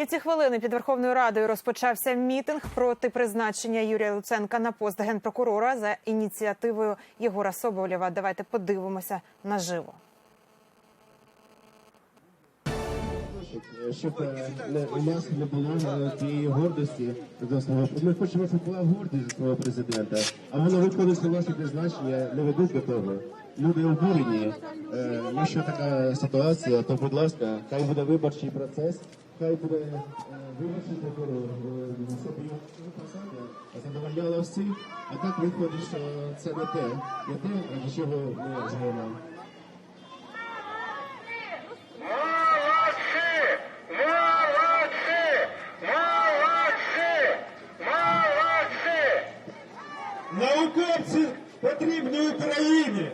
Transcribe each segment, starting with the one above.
І в ці хвилини під Верховною Радою розпочався мітинг проти призначення Юрія Луценка на пост генпрокурора за ініціативою Єгора Соболєва. Давайте подивимося наживо. Щоб е, не- у нас не було е, тієї гордості до свого. Ми хочемо, щоб була гордість до свого президента, а воно виконується власне призначення, не ведуть до того. Люди обурені. Е, Якщо така ситуація, то будь ласка, хай буде виборчий процес, хай буде виборчий прокурор, задовольняла всіх, а так виходить, що це не те, не те, ради чого ми живемо. Науковці потрібні Україні.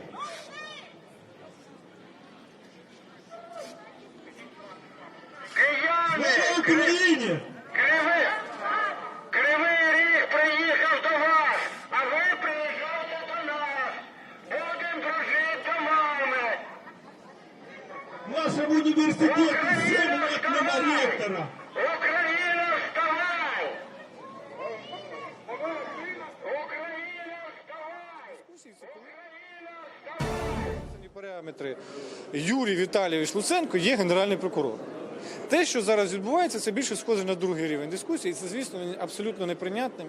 Кияни! Слава Україні! Кривий! Кривий ріг приїхав до вас, а ви приїжджайте до нас! Будемо дружити домами! В нашому університеті сім років нема ректора. Параметри Юрій Віталійович Луценко є генеральний прокурор. Те, що зараз відбувається, це більше схоже на другий рівень дискусії, і це, звісно, абсолютно неприйнятним,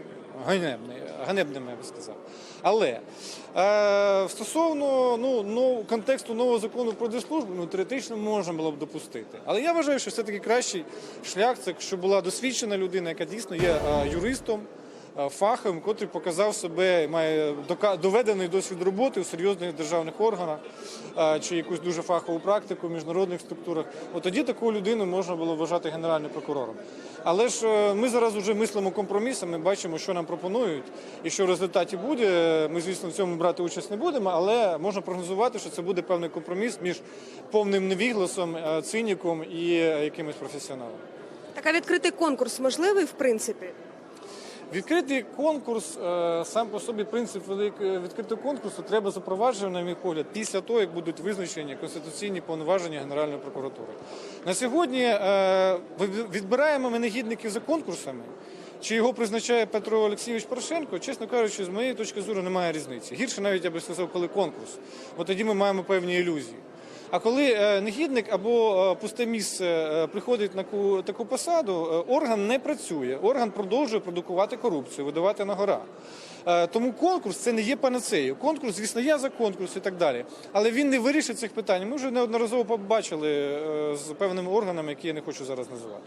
ганебним, я би сказав. Але е, стосовно ну, нов, контексту нового закону про дислужбу, ну, теоретично можна було б допустити. Але я вважаю, що все-таки кращий шлях це щоб була досвідчена людина, яка дійсно є е, юристом. Е, Фаховим, котрий показав себе, має доведений досвід роботи у серйозних державних органах е, чи якусь дуже фахову практику в міжнародних структурах. От тоді таку людину можна було вважати генеральним прокурором. Але ж е, ми зараз вже мислимо компромісами, бачимо, що нам пропонують і що в результаті буде. Ми, звісно, в цьому брати участь не будемо, але можна прогнозувати, що це буде певний компроміс між повним невігласом, циніком і якимось професіоналом. Так а відкритий конкурс можливий в принципі? Відкритий конкурс, е, сам по собі принцип велик- відкритого конкурсу треба запроваджувати, на мій погляд, після того, як будуть визначені конституційні повноваження Генеральної прокуратури. На сьогодні е, відбираємо ми негідників за конкурсами. Чи його призначає Петро Олексійович Порошенко, чесно кажучи, з моєї точки зору немає різниці. Гірше навіть я би сказав, коли конкурс. Бо тоді ми маємо певні ілюзії. А коли е, негідник або е, пусте місце е, приходить на таку посаду, орган не працює. Орган продовжує продукувати корупцію, видавати на гора. Тому конкурс це не є панацеєю. Конкурс, звісно, я за конкурс і так далі. Але він не вирішить цих питань. Ми вже неодноразово побачили з певними органами, які я не хочу зараз називати.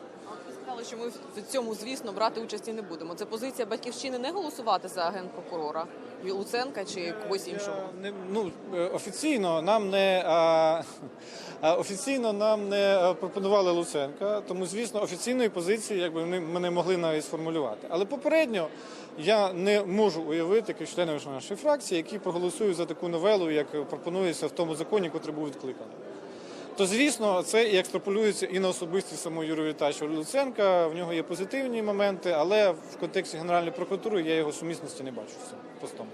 Сказали, що ми в цьому, звісно, брати участі не будемо. Це позиція батьківщини не голосувати за генпрокурора Луценка чи когось іншого. Не, ну, е, офіційно нам не а, офіційно нам не е, пропонували Луценка, тому звісно офіційної позиції, якби ми не могли навіть сформулювати. Але попередньо я не можу уявити таких членів нашої фракції, які проголосують за таку новелу, як пропонується в тому законі, який був відкликаний. То звісно, це і екстраполюється і на особистість самого Юрія Віталійовича Луценка. В нього є позитивні моменти, але в контексті Генеральної прокуратури я його сумісності не бачу з постом.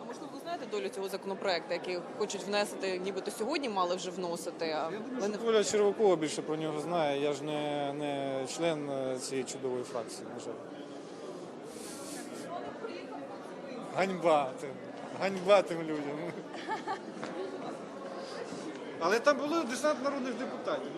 А можливо, ви знаєте долю цього законопроекту, який хочуть внести, нібито сьогодні мали вже вносити. А ви не Оля Червакова більше про нього знає. Я ж не, не член е, цієї чудової фракції, на жаль. Ганьба тим. Ганьба тим людям. Але там було десант народних депутатів.